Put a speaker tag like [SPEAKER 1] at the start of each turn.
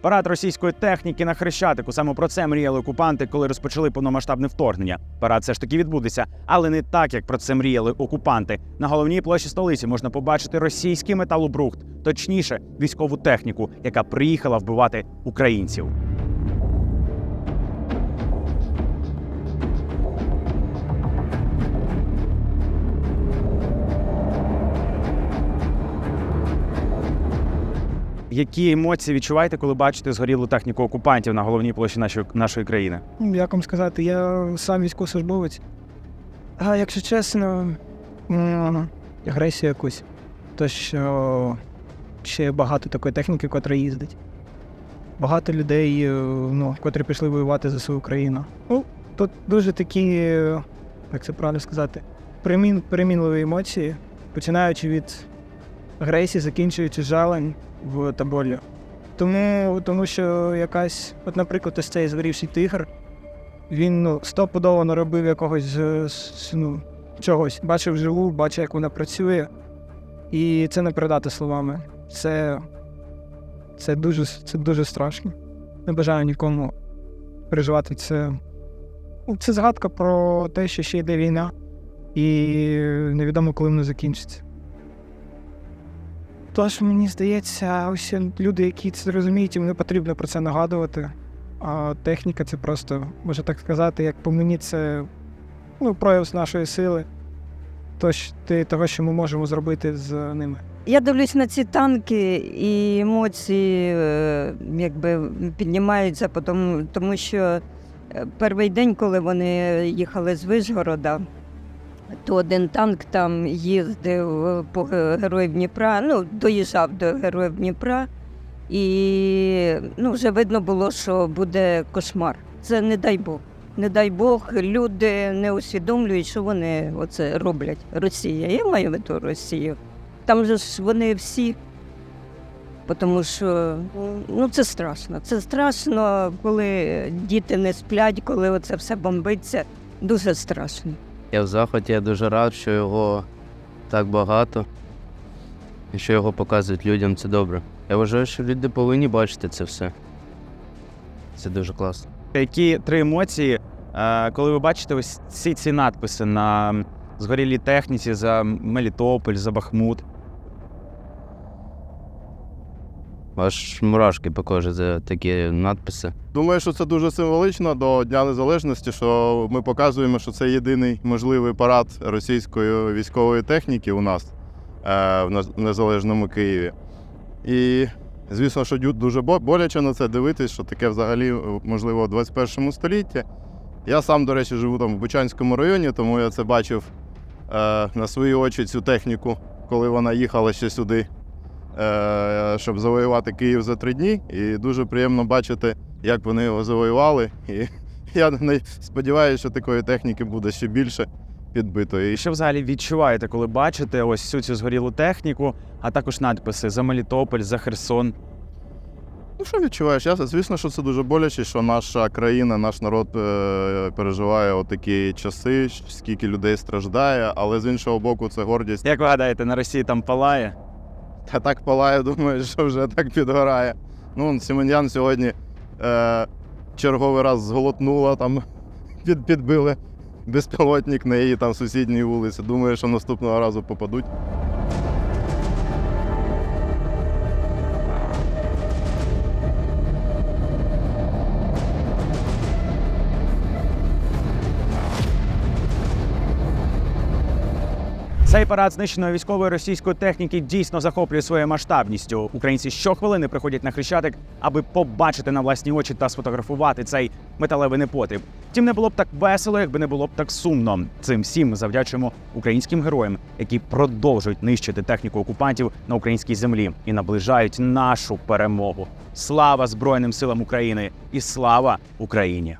[SPEAKER 1] Парад російської техніки на хрещатику. Саме про це мріяли окупанти, коли розпочали повномасштабне вторгнення. Парад все ж таки відбудеться, але не так, як про це мріяли окупанти. На головній площі столиці можна побачити російський металобрухт, точніше, військову техніку, яка приїхала вбивати українців. Які емоції відчуваєте, коли бачите згорілу техніку окупантів на головній площі нашої, нашої країни?
[SPEAKER 2] Ну, Як вам сказати, я сам військовослужбовець. А якщо чесно, м, агресію якусь. То що ще багато такої техніки, котра їздить. Багато людей, е, ну, котрі пішли воювати за свою країну. Ну, тут дуже такі, як це правильно сказати, перемін, перемінливі емоції, починаючи від агресії, закінчуючи жалем в та болю. Тому, тому що якась, от, наприклад, ось цей згорівший тигр, він ну, стопудово наробив якогось е, ну, чогось. Бачив живу, бачив, як вона працює. І це не передати словами. Це, це, дуже, це дуже страшно. Не бажаю нікому переживати це. Ну, Це згадка про те, що ще йде війна, і невідомо, коли вона закінчиться. Тож мені здається, ось люди, які це розуміють, їм не потрібно про це нагадувати. А техніка це просто, можна так сказати, як по мені, це ну, прояв нашої сили, тож, того, що ми можемо зробити з ними.
[SPEAKER 3] Я дивлюсь на ці танки, і емоції е, якби піднімаються, тому, тому що е, перший день, коли вони їхали з Вишгорода, то один танк там їздив е, по ге- Героїв Дніпра, ну, доїжджав до Героїв Дніпра, і ну, вже видно було, що буде кошмар. Це не дай Бог. Не дай Бог, люди не усвідомлюють, що вони оце роблять. Росія. Я маю в виду Росію. Там же ж вони всі. Тому що ну, це страшно. Це страшно, коли діти не сплять, коли оце все бомбиться. Дуже страшно.
[SPEAKER 4] Я в захваті, я дуже рад, що його так багато. І що його показують людям, це добре. Я вважаю, що люди повинні бачити це все. Це дуже класно.
[SPEAKER 1] Які три емоції, е, коли ви бачите ось ці, ці надписи на згорілій техніці за Мелітополь, за Бахмут?
[SPEAKER 4] Аж мурашки по кожі за такі надписи.
[SPEAKER 5] Думаю, що це дуже символічно до Дня Незалежності, що ми показуємо, що це єдиний можливий парад російської військової техніки у нас е, в нез- незалежному Києві. І звісно, що дуже боляче на це дивитись, що таке взагалі е, можливо в 21 столітті. Я сам, до речі, живу там в Бучанському районі, тому я це бачив е, на свої очі цю техніку, коли вона їхала ще сюди, щоб завоювати Київ за три дні. І дуже приємно бачити, як вони його завоювали. І я не- сподіваюся, що такої техніки буде ще більше підбитої.
[SPEAKER 1] І що взагалі відчуваєте, коли бачите ось всю цю згорілу техніку, а також надписи за Мелітополь, за Херсон?
[SPEAKER 5] Ну, що відчуваєш? Я, звісно, що це дуже боляче, що наша країна, наш народ е, переживає отакі часи, скільки людей страждає, але з іншого боку, це гордість.
[SPEAKER 1] Як ви гадаєте, на Росії там палає?
[SPEAKER 5] Та так палає, думаю, що вже так підгорає. Ну, Сіменян сьогодні е, черговий раз зголотнула, там під, підбили безпілотник на її там сусідній вулиці. Думаю, що наступного разу попадуть.
[SPEAKER 1] Цей парад знищеної військової російської техніки дійсно захоплює своєю масштабністю. Українці щохвилини приходять на хрещатик, аби побачити на власні очі та сфотографувати цей металевий непотріб. Втім, не було б так весело, якби не було б так сумно. Цим всім завдячуємо українським героям, які продовжують нищити техніку окупантів на українській землі і наближають нашу перемогу. Слава Збройним силам України і слава Україні!